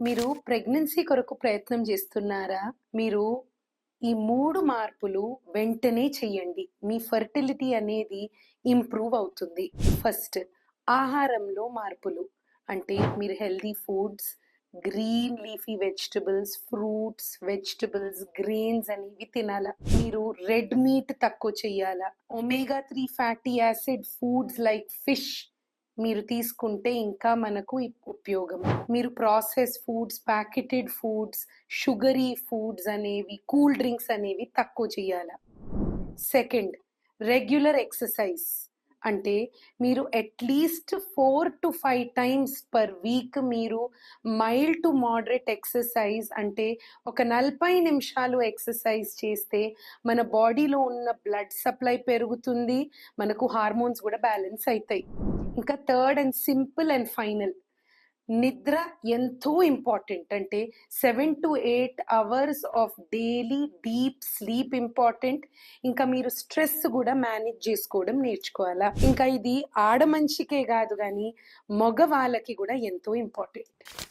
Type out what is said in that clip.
మీరు ప్రెగ్నెన్సీ కొరకు ప్రయత్నం చేస్తున్నారా? మీరు ఈ మూడు మార్పులు వెంటనే చెయ్యండి మీ ఫర్టిలిటీ అనేది ఇంప్రూవ్ అవుతుంది. ఫస్ట్ ఆహారంలో మార్పులు. అంటే మీరు healthy foods green leafy vegetables fruits vegetables grains అనేవి తినాలా? మీరు రెడ్ మీట్ తక్కువ చెయ్యాలా omega three fatty acid foods like fish మీరు తీసుకుంటే ఇంకా మనకు ఉపయోగం. మీరు process foods packeted foods sugary foods అనేవి కూల్ డ్రింక్స్ అనేవి తక్కువ చేయాలి. Second regular exercise. అంటే మీరు at least four to five times per week మీరు మైల్డ్ టు మోడరేట్ ఎక్సర్సైజ్ అంటే ఒక నలభై నిమిషాలు ఎక్సర్సైజ్ చేస్తే మన బాడీలో ఉన్న బ్లడ్ సప్లై పెరుగుతుంది మనకు హార్మోన్స్ కూడా బ్యాలెన్స్ అవుతాయి. ఇంకా third and simple and final నిద్ర ఎంతో ఇంపార్టెంట్. అంటే seven to eight hours of daily deep sleep important. ఇంకా మీరు స్ట్రెస్ కూడా మేనేజ్ చేసుకోవడం నేర్చుకోవాలా? ఇంకా ఇది ఆడ మనిషికే కాదు కానీ మగవాళ్ళకి కూడా ఎంతో ఇంపార్టెంట్.